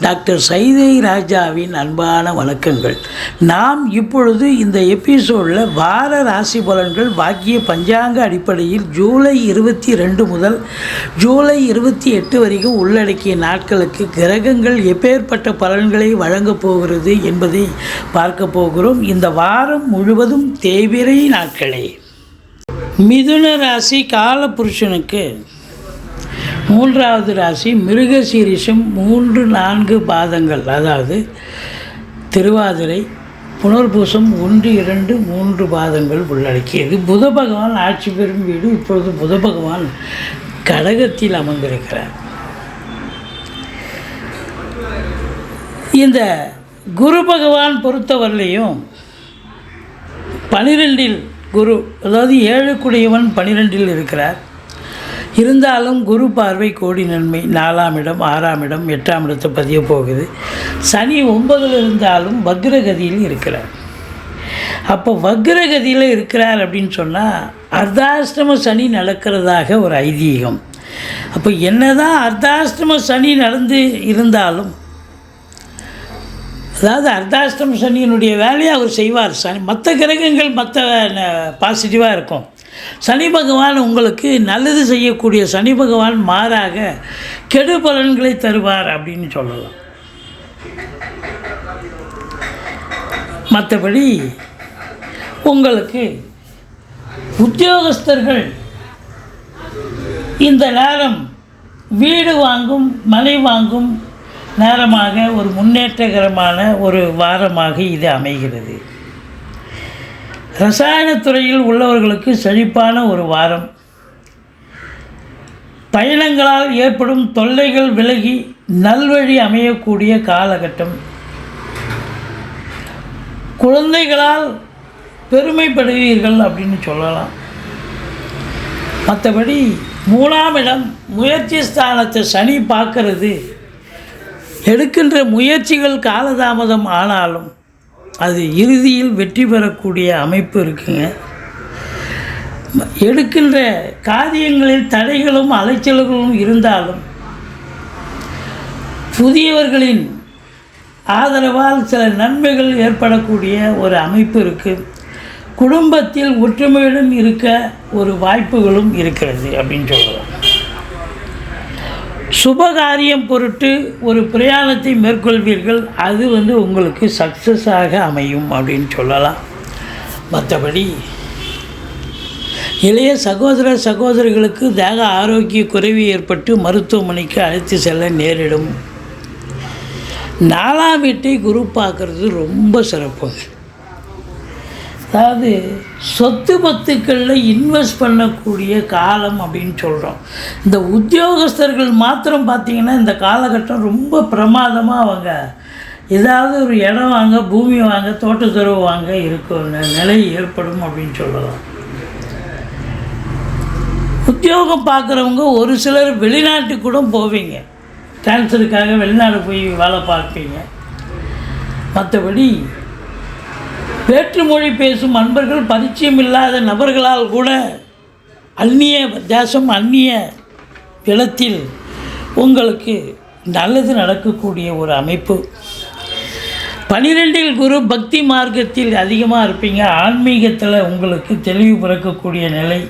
Doctor Saidai ராஜாவின் அன்பான வணக்கங்கள். நாம் இப்பொழுது இந்த எபிசோடில் வார ராசி பலன்கள் வாக்கிய பஞ்சாங்க அடிப்படையில் ஜூலை இருபத்தி ரெண்டு முதல் ஜூலை இருபத்தி எட்டு வரைக்கும் உள்ளடக்கிய நாட்களுக்கு கிரகங்கள் எப்பேற்பட்ட பலன்களை வழங்கப் போகிறது என்பதை பார்க்க போகிறோம். இந்த வாரம் முழுவதும் தேவிரை நாட்களே. மிதுன ராசி காலபுருஷனுக்கு மூன்றாவது ராசி மிருகசீரிஷம் மூன்று நான்கு பாதங்கள். அதாவது திருவாதிரை புனர்பூசம் ஒன்று இரண்டு மூன்று பாதங்கள் உள்ளடக்கியது. புத பகவான் ஆட்சி பெறும் வீடு. இப்பொழுது புத பகவான் கடகத்தில் அமர்ந்திருக்கிறார். இந்த குரு பகவான் பொறுத்தவரையிலையும் பனிரெண்டில் குரு அதாவது ஏழுக்குடையவன் பனிரெண்டில் இருக்கிறார். இருந்தாலும் குரு பார்வை கோடி நன்மை. நாலாம் இடம் ஆறாம் இடம் எட்டாம் இடத்தை பதிய போகுது. சனி ஒன்பதில் இருந்தாலும் வக்ரகதியில் இருக்கிறார். அப்போ வக்ரகதியில் இருக்கிறார் அப்படின்னு சொன்னால் அர்த்தாஷ்டம சனி நடக்கிறதாக ஒரு ஐதீகம். அப்போ என்னதான் அர்த்தாஷ்டம சனி நடந்து இருந்தாலும் அதாவது அர்த்தாஷ்டம சனியினுடைய வேலையை அவர் செய்வார். சனி மற்ற கிரகங்கள் மற்ற பாசிட்டிவாக இருக்கும். சனி பகவான் உங்களுக்கு நல்லது செய்யக்கூடிய சனி பகவான் மாறாக கெடு பலன்களை தருவார் அப்படின்னு சொல்லலாம். மற்றபடி உங்களுக்கு உத்தியோகஸ்தர்கள் இந்த நேரம் வீடு வாங்கும் மனை வாங்கும் நேரமாக ஒரு முன்னேற்றகரமான ஒரு வாரமாக இது அமைகிறது. ரசாயனத்துறையில் உள்ளவர்களுக்கு செழிப்பான ஒரு வாரம். பயணங்களால் ஏற்படும் தொல்லைகள் விலகி நல்வழி அமையக்கூடிய காலகட்டம். குழந்தைகளால் பெருமைப்படுவீர்கள் அப்படின்னு சொல்லலாம். மற்றபடி மூணாம் இடம் முயற்சி ஸ்தானத்தை சனி பார்க்கறது. எடுக்கின்ற முயற்சிகள் காலதாமதம் ஆனாலும் அது இறுதியில் வெற்றி பெறக்கூடிய அமைப்பு இருக்குங்க. எடுக்கின்ற காரியங்களில் தடைகளும் அலைச்சல்களும் இருந்தாலும் புதியவர்களின் ஆதரவால் சில நன்மைகள் ஏற்படக்கூடிய ஒரு அமைப்பு இருக்குது குடும்பத்தில் ஒற்றுமையுடன் இருக்க ஒரு வாய்ப்புகளும் இருக்கிறது அப்படின்னு சொல்லலாம் சுபகாரியம் பொருட்டு ஒரு பிரயாணத்தை மேற்கொள்வீர்கள் அது வந்து உங்களுக்கு சக்ஸஸாக அமையும் அப்படின்னு சொல்லலாம். மற்றபடி இளைய சகோதர சகோதரிகளுக்கு தேக ஆரோக்கிய குறைவு ஏற்பட்டு மருத்துவமனைக்கு அழைத்து செல்ல நேரிடும். நாலாம் வீட்டை குரு பார்க்குறது ரொம்ப சிறப்புங்க. அதாவது சொத்து பத்துக்களில் இன்வெஸ்ட் பண்ணக்கூடிய காலம் அப்படின்னு சொல்கிறோம் இந்த உத்தியோகஸ்தர்கள் மாத்திரம் பார்த்திங்கன்னா இந்த காலகட்டம் ரொம்ப பிரமாதமாக அவங்க. ஏதாவது ஒரு இடம் வாங்க பூமி வாங்க தோட்டத்துறவு வாங்க இருக்கும் நிலை ஏற்படும் அப்படின்னு சொல்லலாம். உத்தியோகம் பார்க்குறவங்க ஒரு சிலர் வெளிநாட்டுக்கு கூட போவீங்க. கேன்சருக்காக வெளிநாடு போய் வேலை பார்ப்பீங்க. மற்றபடி வேற்று மொழி பேசும் அன்பர்கள் பரிச்சயம் இல்லாத நபர்களால் கூட அந்நிய தேசம் அந்நிய இடத்தில் உங்களுக்கு நல்லது நடக்கக்கூடிய ஒரு அமைப்பு. பனிரெண்டில் குரு பக்தி மார்க்கத்தில் அதிகமாக இருப்பீங்க. ஆன்மீகத்தில் உங்களுக்கு தெளிவு பிறக்கக்கூடிய நிலை.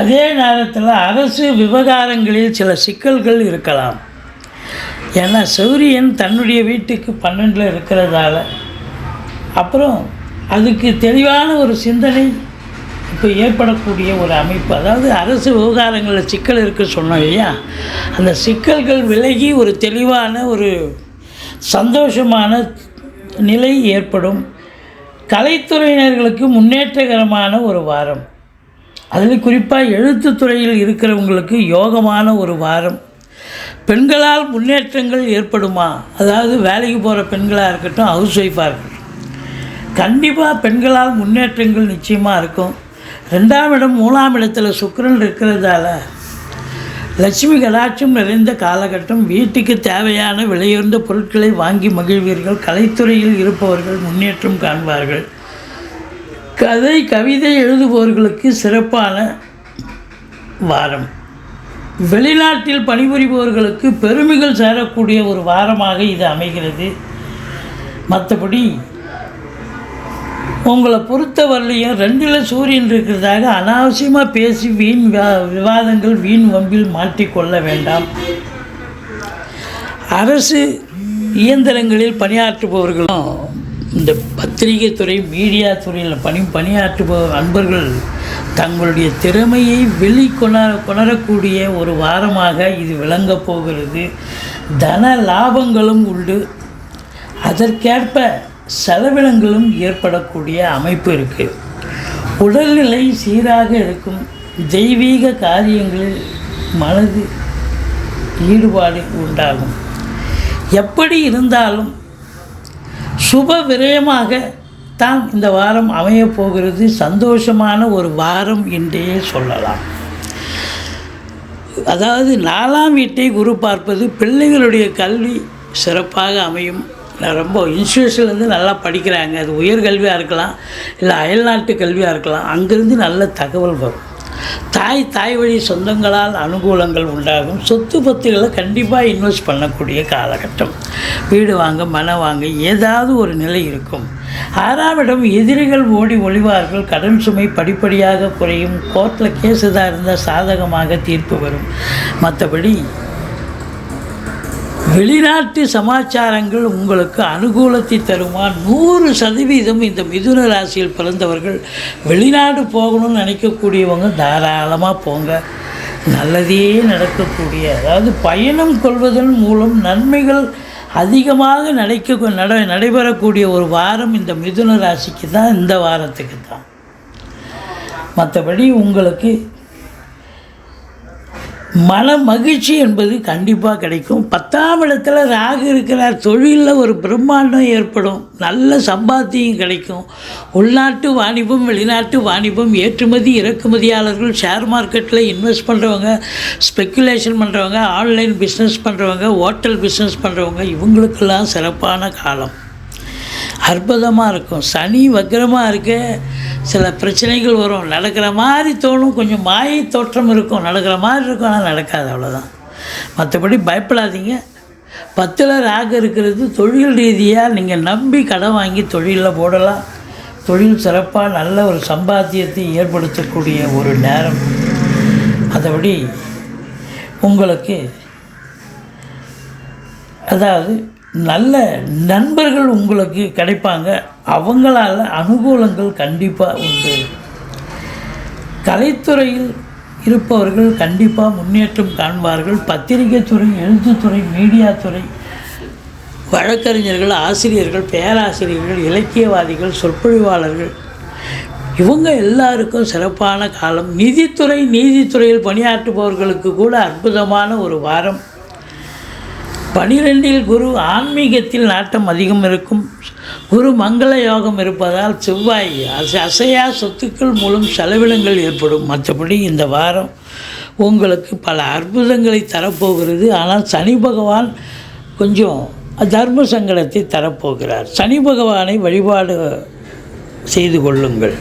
அதே நேரத்தில் அரசு விவகாரங்களில் சில சிக்கல்கள் இருக்கலாம். ஏன்னா சௌரியன் தன்னுடைய வீட்டுக்கு பன்னெண்டில் இருக்கிறதால அப்புறம் அதுக்கு தெளிவான ஒரு சிந்தனை இப்போ ஏற்படக்கூடிய ஒரு அமைப்பு. அதாவது அரசு விவகாரங்களில் சிக்கல் இருக்க சொன்னோம் இல்லையா? அந்த சிக்கல்கள் விலகி ஒரு தெளிவான ஒரு சந்தோஷமான நிலை ஏற்படும். கலைத்துறையினர்களுக்கு முன்னேற்றகரமான ஒரு வாரம். அதில் குறிப்பாக எழுத்துத்துறையில் இருக்கிறவங்களுக்கு யோகமான ஒரு வாரம். பெண்களால் முன்னேற்றங்கள் ஏற்படுமா? அதாவது வேலைக்கு போகிற பெண்களாக இருக்கட்டும் ஹவுஸ் ஒய்ஃபாக இருக்கட்டும். கண்டிப்பாக பெண்களால் முன்னேற்றங்கள் நிச்சயமாக இருக்கும். ரெண்டாம் இடம் மூணாம் இடத்துல சுக்கரன் இருக்கிறதால லட்சுமி கடாட்சம் நிறைந்த காலகட்டம் வீட்டுக்கு தேவையான விலையுயர்ந்த பொருட்களை வாங்கி மகிழ்வீர்கள் கலைத்துறையில் இருப்பவர்கள் முன்னேற்றம் காண்பார்கள். கதை கவிதை எழுதுபவர்களுக்கு சிறப்பான வாரம். வெளிநாட்டில் பணிபுரிபவர்களுக்கு பெருமைகள் சேரக்கூடிய ஒரு வாரமாக இது அமைகிறது. மற்றபடி உங்களை பொறுத்த வரலையும் ரெண்டில் சூரியன் இருக்கிறதாக அனாவசியமாக பேசி வீண் விவா- விவாதங்கள் வீண் வம்பில் மாட்டிக்கொள்ள வேண்டாம். அரசு இயந்திரங்களில் பணியாற்றுபவர்களும் இந்த பத்திரிகை துறை மீடியா துறையில் பணி பணியாற்றுபவர் அன்பர்கள் தங்களுடைய திறமையை வெளிக்கொணர கொணரக்கூடிய ஒரு வாரமாக இது விளங்கப் போகிறது. தன லாபங்களும் உண்டு. அதற்கேற்ப செலவினங்களும் ஏற்படக்கூடிய அமைப்பு இருக்குது உடல்நிலை சீராக இருக்கும் தெய்வீக காரியங்களில் மனது ஈடுபாடு உண்டாகும். எப்படி இருந்தாலும் சுப விரயமாக தான் இந்த வாரம் அமையப் போகிறது. சந்தோஷமான ஒரு வாரம் என்றே சொல்லலாம். அதாவது நாலாம் வீட்டை குரு பார்ப்பது பிள்ளைகளுடைய கல்வி சிறப்பாக அமையும். ரொம்ப இன்ஸ்டியூஷன்லேருந்து நல்லா படிக்கிறாங்க. அது உயர்கல்வியாக இருக்கலாம் இல்லை அயல்நாட்டு கல்வியாக இருக்கலாம். அங்கேருந்து நல்ல தகவல் வரும். தாய் தாய் வழி சொந்தங்களால் அனுகூலங்கள் உண்டாகும். சொத்து பத்துகளை கண்டிப்பாக இன்வெஸ்ட் பண்ணக்கூடிய காலகட்டம். வீடு வாங்க மனை வாங்க ஏதாவது ஒரு நிலை இருக்கும். ஆறாவிடம் எதிரிகள் ஓடி ஒளிவார்கள். கடன் சுமை படிப்படியாக குறையும். கோர்ட்டில் கேஸ் எதாக இருந்தால் சாதகமாக தீர்ப்பு வரும். மற்றபடி வெளிநாட்டு சமாச்சாரங்கள் உங்களுக்கு அனுகூலத்தை தருமா? நூறு சதவீதம் இந்த மிதுன ராசியில் பிறந்தவர்கள் வெளிநாடு போகணும்னு நினைக்கக்கூடியவங்க தாராளமாக போங்க. நல்லதே நடக்கக்கூடிய அதாவது பயணம் கொள்வதன் மூலம் நன்மைகள் அதிகமாக நடக்க நட நடைபெறக்கூடிய ஒரு வாரம் இந்த மிதுன ராசிக்கு தான் இந்த வாரத்துக்கு தான். மற்றபடி உங்களுக்கு மன மகிழ்ச்சி என்பது கண்டிப்பாக கிடைக்கும். பத்தாம் இடத்துல ராகு இருக்கிறார். தொழிலில் ஒரு பிரம்மாண்டம் ஏற்படும். நல்ல சம்பாத்தியம் கிடைக்கும். உள்நாட்டு வாணிபம் வெளிநாட்டு வாணிபம் ஏற்றுமதி இறக்குமதியாளர்கள் ஷேர் மார்க்கெட்டில் இன்வெஸ்ட் பண்ணுறவங்க ஸ்பெக்குலேஷன் பண்ணுறவங்க ஆன்லைன் பிஸ்னஸ் பண்ணுறவங்க ஹோட்டல் பிஸ்னஸ் பண்ணுறவங்க இவங்களுக்கெல்லாம் சிறப்பான காலம். அற்புதமாக இருக்கும். சனி வக்கரமாக இருக்க. சில பிரச்சனைகள் வரும். நடக்கிற மாதிரி தோணும். கொஞ்சம் மாயை தோற்றம் இருக்கும். நடக்கிற மாதிரி இருக்கும். ஆனால் நடக்காது. அவ்வளோதான் மற்றபடி பயப்படாதீங்க. பத்தில் ராக இருக்கிறது தொழில் ரீதியாக நீங்கள் நம்பி கடன் வாங்கி தொழிலில் போடலாம். தொழில் சிறப்பாக நல்ல ஒரு சம்பாத்தியத்தை ஏற்படுத்தக்கூடிய ஒரு நேரம். மற்றபடி உங்களுக்கு அதாவது நல்ல நண்பர்கள் உங்களுக்கு கிடைப்பாங்க. அவங்களால் அனுகூலங்கள் கண்டிப்பாக உண்டு. கலைத்துறையில் இருப்பவர்கள் கண்டிப்பாக முன்னேற்றம் காண்பார்கள். பத்திரிகை துறை எழுத்துத்துறை மீடியா துறை வழக்கறிஞர்கள் ஆசிரியர்கள் பேராசிரியர்கள் இலக்கியவாதிகள் சொற்பொழிவாளர்கள். இவங்க எல்லாருக்கும் சிறப்பான காலம். நிதித்துறை நீதித்துறையில் பணியாற்றுபவர்களுக்கு கூட அற்புதமான ஒரு வாரம். பனிரெண்டில் குரு ஆன்மீகத்தில் நாட்டம் அதிகம் இருக்கும். குரு மங்கள யோகம் இருப்பதால் செவ்வாய் அசை அசையா சொத்துக்கள் மூலம் செலவினங்கள் ஏற்படும். மற்றபடி இந்த வாரம் உங்களுக்கு பல அற்புதங்களை தரப்போகிறது. ஆனால் சனி பகவான் கொஞ்சம் தர்ம சங்கடத்தை தரப்போகிறார். சனி பகவானை வழிபாடு செய்து கொள்ளுங்கள்.